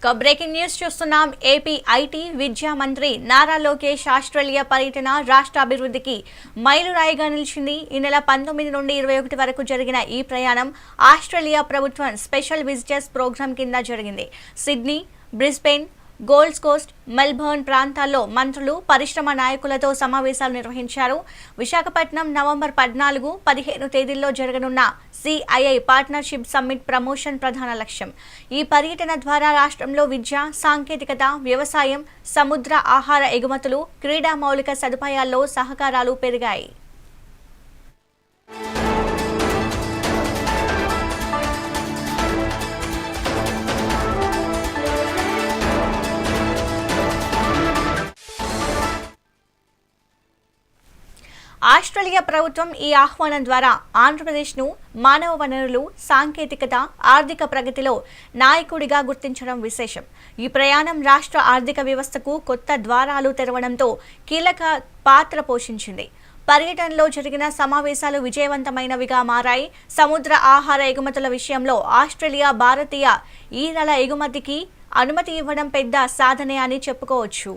ఇక breaking news చూస్తున్నాం. AP IT విద్యా మంత్రి నారా లోకేష్ ఆస్ట్రేలియా పర్యటన రాష్ట్ర అభివృద్ధికి మైలురాయిగా నిలిచింది. ఈ నెల పంతొమ్మిది నుండి ఇరవై ఒకటి వరకు జరిగిన ఈ ప్రయాణం ఆస్ట్రేలియా ప్రభుత్వం స్పెషల్ విజిటర్స్ ప్రోగ్రాం కింద జరిగింది. Sydney Brisbane Gold Coast Melbourne ప్రాంతాల్లో మంత్రులు పరిశ్రమ నాయకులతో సమావేశాలు నిర్వహించారు. విశాఖపట్నం నవంబర్ పద్నాలుగు పదిహేను తేదీల్లో జరగనున్న సిఐఐ పార్ట్నర్షిప్ సమ్మిట్ ప్రమోషన్ ప్రధాన లక్ష్యం. ఈ పర్యటన ద్వారా రాష్ట్రంలో విద్య సాంకేతికత వ్యవసాయం సముద్ర ఆహార ఎగుమతులు క్రీడా మౌలిక సదుపాయాల్లో సహకారాలు పెరిగాయి. ఆస్ట్రేలియా ప్రభుత్వం ఈ ఆహ్వానం ద్వారా ఆంధ్రప్రదేశ్ను మానవ వనరులు సాంకేతికత ఆర్థిక ప్రగతిలో నాయకుడిగా గుర్తించడం విశేషం. ఈ ప్రయాణం రాష్ట్ర ఆర్థిక వ్యవస్థకు కొత్త ద్వారాలు తెరవడంతో కీలక పాత్ర పోషించింది. పర్యటనలో జరిగిన సమావేశాలు విజయవంతమైనవిగా మారాయి. సముద్ర ఆహార ఎగుమతుల విషయంలో ఆస్ట్రేలియా భారతీయ ఈరల ఎగుమతికి అనుమతి ఇవ్వడం పెద్ద సాధనే అని చెప్పుకోవచ్చు.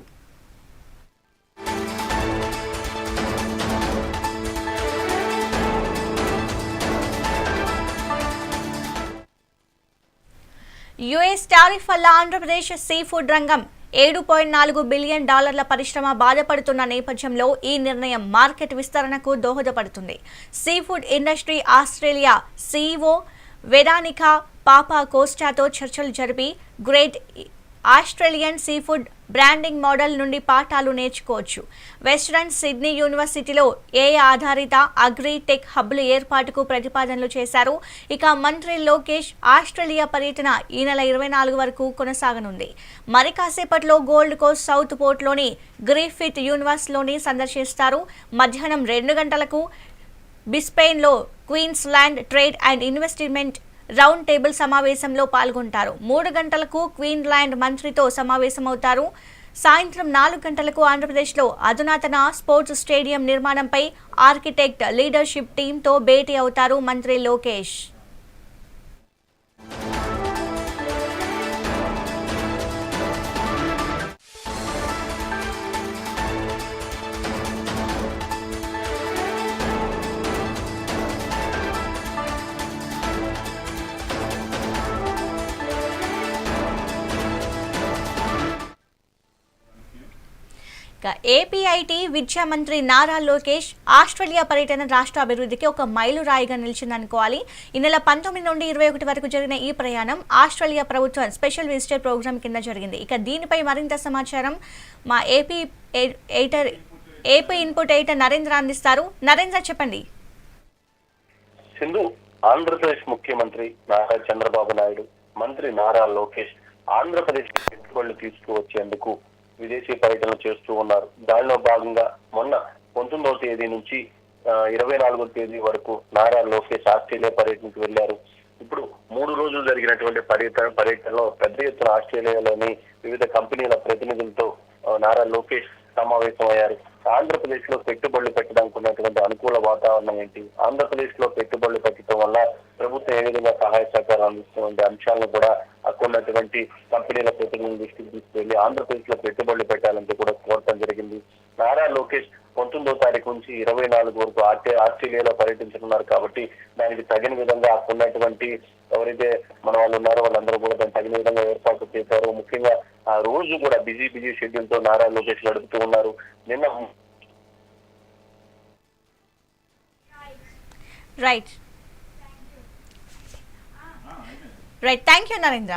యుఎస్ టారిఫ్ వల్ల ఆంధ్రప్రదేశ్ సీ ఫుడ్ రంగం ఏడు పాయింట్ నాలుగు బిలియన్ డాలర్ల పరిశ్రమ బాధపడుతున్న నేపథ్యంలో ఈ నిర్ణయం మార్కెట్ విస్తరణకు దోహదపడుతుంది. Seafood industry Australia CEO Veronica Papa కోస్టాతో చర్చలు జరిపి great Australian seafood branding model నుండి పాఠాలు నేర్చుకోవచ్చు. వెస్ట్రన్ సిడ్నీ యూనివర్సిటీలో ఏ ఆధారిత అగ్రి టెక్ హబ్ల ఏర్పాటుకు ప్రతిపాదనలు చేశారు? ఇక మంత్రి లోకేష్ ఆస్ట్రేలియా పర్యటన ఈ నెల ఇరవై నాలుగు వరకు కొనసాగనుంది. మరి కాసేపట్లో గోల్డ్ కోస్ట్ సౌత్ పోర్ట్లోని గ్రీఫిత్ యూనివర్స్లోని సందర్శిస్తారు. మధ్యాహ్నం రెండు గంటలకు బిస్పెయిన్లో Queensland trade and investment round table సమావేశంలో పాల్గొంటారు. మూడు గంటలకు క్వీన్లాండ్ మంత్రితో సమావేశమవుతారు. సాయంత్రం నాలుగు గంటలకు ఆంధ్రప్రదేశ్లో అధునాతన స్పోర్ట్స్ స్టేడియం నిర్మాణంపై ఆర్కిటెక్ట్ లీడర్షిప్ టీంతో భేటీ అవుతారు మంత్రి లోకేష్. ఏపీఐటీ విద్యా మంత్రి నారా లోకేష్ ఆస్ట్రేలియా పర్యటన రాష్ట్ర అభివృద్ధికి ఒక మైలురాయిగా నిలిచిందనుకోవాలి. ఈ నెల పంతొమ్మిది నుండి ఇరవై ఒకటి వరకు జరిగిన ఈ ప్రయాణం ఆస్ట్రేలియా ప్రభుత్వం స్పెషల్ విజిటర్ ప్రోగ్రాం కింద జరిగింది. ఇక దీనిపై మరింత సమాచారం మా AP editor AP input editor Narendra అందిస్తారు. నరేంద్ర చెప్పండి. సింధు ఆంధ్రప్రదేశ్ ముఖ్యమంత్రి నారా చంద్రబాబు నాయుడు మంత్రి నారా లోకేష్ ఆంధ్రప్రదేశ్ పెట్టుబడులు తీసుకువచ్చేందుకు విదేశీ పర్యటనలు చేస్తూ ఉన్నారు. దానిలో భాగంగా మొన్న పంతొమ్మిదవ తేదీ నుంచి ఇరవై నాలుగో తేదీ వరకు నారా లోకేష్ ఆస్ట్రేలియా పర్యటనకు వెళ్ళారు ఇప్పుడు మూడు రోజులు జరిగినటువంటి పర్యటన పర్యటనలో పెద్ద ఎత్తున ఆస్ట్రేలియాలోని వివిధ కంపెనీల ప్రతినిధులతో నారా లోకేష్ సమావేశమయ్యారు. ఆంధ్రప్రదేశ్లో పెట్టుబడులు పెట్టడానికి ఉన్నటువంటి అనుకూల వాతావరణం ఏంటి? ఆంధ్రప్రదేశ్లో పెట్టుబడులు పెట్టడం వల్ల ప్రభుత్వం ఏ విధంగా సహాయ సహకారాలు అందిస్తున్న అంశాలను కూడా అక్కడ ఉన్నటువంటి కంపెనీల తీసుకెళ్ళి ఆంధ్రప్రదేశ్లో పెట్టుబడులు పెట్టాలంటే కూడా కోరటం జరిగింది. నారా లోకేష్ పంతొమ్మిదో తారీఖు నుంచి ఇరవై నాలుగు వరకు ఆస్ట్రే- ఆస్ట్రేలియాలో పర్యటించనున్నారు కాబట్టి దానికి తగిన విధంగా అక్కడున్నటువంటి ఎవరైతే మన వాళ్ళు ఉన్నారో వాళ్ళందరూ కూడా దానికి తగిన విధంగా ఏర్పాటు చేశారు. ముఖ్యంగా ఆ రోజు కూడా బిజీ బిజీ షెడ్యూల్తో నారా లోకేష్ నడుపుతూ ఉన్నారు. నిన్న right right thank you Narendra